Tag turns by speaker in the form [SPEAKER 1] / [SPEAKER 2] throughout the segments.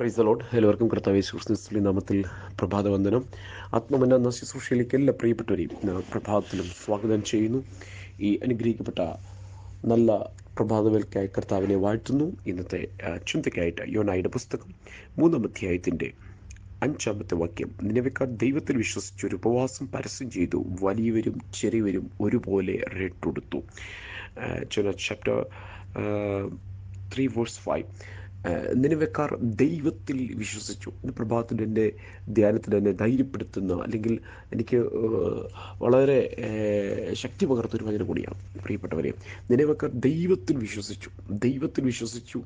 [SPEAKER 1] Price load എല്ലാവർക്കും കർത്താവ് സുഹൃത്തുക്കളി നാമത്തിൽ പ്രഭാതവന്ദനം. ആത്മമന എന്ന ശുശ്രൂഷയിലേക്ക് എല്ലാ പ്രിയപ്പെട്ടവരെയും പ്രഭാതത്തിലും സ്വാഗതം ചെയ്യുന്നു. ഈ അനുഗ്രഹിക്കപ്പെട്ട നല്ല പ്രഭാതവേൽക്കായി കർത്താവിനെ വാഴ്ത്തുന്നു. ഇന്നത്തെ ചിന്തയ്ക്കായിട്ട് യോനായുടെ പുസ്തകം മൂന്നാം അധ്യായത്തിന്റെ അഞ്ചാമത്തെ വാക്യം. നിലവിക്കാർ ദൈവത്തിൽ വിശ്വസിച്ച് ഒരു ഉപവാസം പരസ്യം ചെയ്തു വലിയവരും ചെറിയവരും ഒരുപോലെ റെട്ടൊടുത്തു ചാപ്റ്റർ ത്രീ വേഴ്സ് ഫൈവ് നിലവെക്കാർ ദൈവത്തിൽ വിശ്വസിച്ചു. ഇന്ന് പ്രഭാതത്തിൽ എന്റെ ധ്യാനത്തിൽ എന്നെ ധൈര്യപ്പെടുത്തുന്ന അല്ലെങ്കിൽ എനിക്ക് വളരെ ശക്തി പകർത്തൊരു വചനം കൂടിയാണ്. പ്രിയപ്പെട്ടവരെ നിലവെക്കാർ ദൈവത്തിൽ വിശ്വസിച്ചു. ദൈവത്തിൽ വിശ്വസിച്ചു.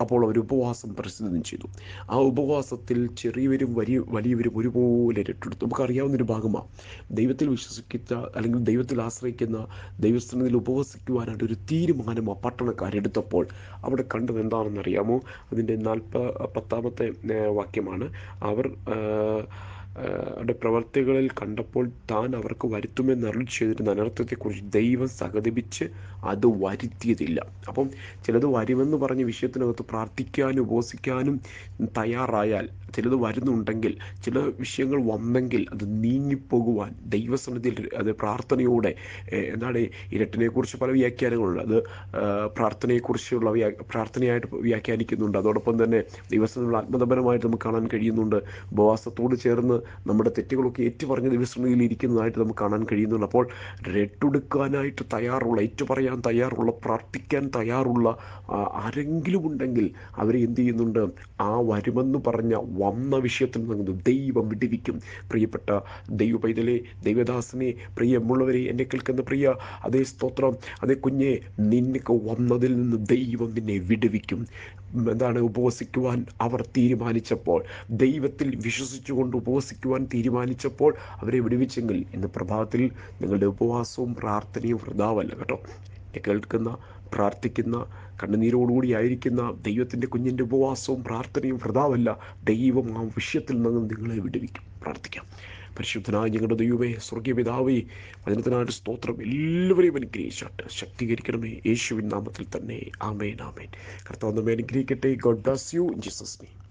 [SPEAKER 1] അപ്പോൾ അവർ ഉപവാസം പ്രസിദ്ധം ചെയ്തു. ആ ഉപവാസത്തിൽ ചെറിയവരും വലിയ വലിയവരും ഒരുപോലെ രട്ടെടുത്തു. നമുക്കറിയാവുന്നൊരു ഭാഗമാണ് ദൈവത്തിൽ വിശ്വസിക്കുന്ന അല്ലെങ്കിൽ ദൈവത്തിൽ ആശ്രയിക്കുന്ന ദൈവസ്ഥാനത്തിൽ ഉപവസിക്കുവാനായിട്ട് ഒരു തീരുമാനം ആ പട്ടണക്കാരെടുത്തപ്പോൾ അവിടെ കണ്ടത് എന്താണെന്ന് അറിയാമോ? അതിന്റെ നാൽപ്പ പത്താമത്തെ വാക്യമാണ്. അവർ അവരുടെ പ്രവർത്തികളിൽ കണ്ടപ്പോൾ താൻ അവർക്ക് വരുത്തുമെന്ന് അരുൾ ചെയ്തിരുന്ന അനർത്ഥത്തെക്കുറിച്ച് ദൈവം സഹതപിച്ച് അത് വരുത്തിയതില്ല. അപ്പം ചിലത് വരുമെന്ന് പറഞ്ഞ വിഷയത്തിനകത്ത് പ്രാർത്ഥിക്കാനും ഉപസിക്കാനും തയ്യാറായാൽ ചിലത് വരുന്നുണ്ടെങ്കിൽ ചില വിഷയങ്ങൾ വന്നെങ്കിൽ അത് നീങ്ങിപ്പോകുവാൻ ദൈവസന്നിധിയിൽ അത് പ്രാർത്ഥനയോടെ എന്താണ് ഇരട്ടിനെക്കുറിച്ച് പല വ്യാഖ്യാനങ്ങളുണ്ട്. അത് പ്രാർത്ഥനയെക്കുറിച്ചുള്ള വ്യാ പ്രാർത്ഥനയായിട്ട് വ്യാഖ്യാനിക്കുന്നുണ്ട്. അതോടൊപ്പം തന്നെ ദൈവസന്നിധിയിൽ ആത്മതപരമായിട്ട് നമുക്ക് കാണാൻ കഴിയുന്നുണ്ട്. ഉപവാസത്തോട് ചേർന്ന് നമ്മുടെ തെറ്റുകളൊക്കെ ഏറ്റുപറഞ്ഞ ദിവസങ്ങളിൽ ഇരിക്കുന്നതായിട്ട് നമുക്ക് കാണാൻ കഴിയുന്നുണ്ട്. അപ്പോൾ രട്ടെടുക്കാനായിട്ട് തയ്യാറുള്ള ഏറ്റുപറയാൻ തയ്യാറുള്ള പ്രാർത്ഥിക്കാൻ തയ്യാറുള്ള ആരെങ്കിലും ഉണ്ടെങ്കിൽ അവരെ എന്ത് ചെയ്യുന്നുണ്ട്? ആ വരുമെന്ന് പറഞ്ഞ വന്ന വിഷയത്തിൽ നിന്ന് ദൈവം വിടിവിക്കും. പ്രിയപ്പെട്ട ദൈവ പൈതലെ ദൈവദാസനെ പ്രിയമുള്ളവരെ എന്നെ കേൾക്കുന്ന പ്രിയ അതേ സ്തോത്രം അതേ കുഞ്ഞെ നിനക്ക് വന്നതിൽ നിന്ന് ദൈവം നിന്നെ വിടുവിക്കും. എന്താണ് ഉപവസിക്കുവാൻ അവർ തീരുമാനിച്ചപ്പോൾ ദൈവത്തിൽ വിശ്വസിച്ചുകൊണ്ട് ഉപവസിക്കുവാൻ തീരുമാനിച്ചപ്പോൾ അവരെ വിടുവിച്ചെങ്കിൽ ഇന്ന് പ്രഭാതത്തിൽ നിങ്ങളുടെ ഉപവാസവും പ്രാർത്ഥനയും വൃതാവല്ല കേട്ടോ. കേൾക്കുന്ന പ്രാർത്ഥിക്കുന്ന കണ്ണുനീരോടുകൂടി ആയിരിക്കുന്ന ദൈവത്തിന്റെ കുഞ്ഞിന്റെ ഉപവാസവും പ്രാർത്ഥനയും വൃതാവല്ല. ദൈവം ആ വിഷയത്തിൽ നിന്ന് നിങ്ങളെ വിടുവിക്കും. പ്രാർത്ഥിക്കാം. പരിശുദ്ധനായ ഞങ്ങളുടെ ദൈവമേ സ്വർഗീയ പിതാവേ വചനത്തിനായിട്ട് സ്തോത്രം. എല്ലാവരെയും അനുഗ്രഹിച്ചാട്ട് ശക്തീകരിക്കണമേ. യേശുവിൻ നാമത്തിൽ തന്നെ. ആമേൻ ആമേൻ. കർത്താവ് നമ്മെ അനുഗ്രഹിക്കട്ടെ. God bless you in Jesus name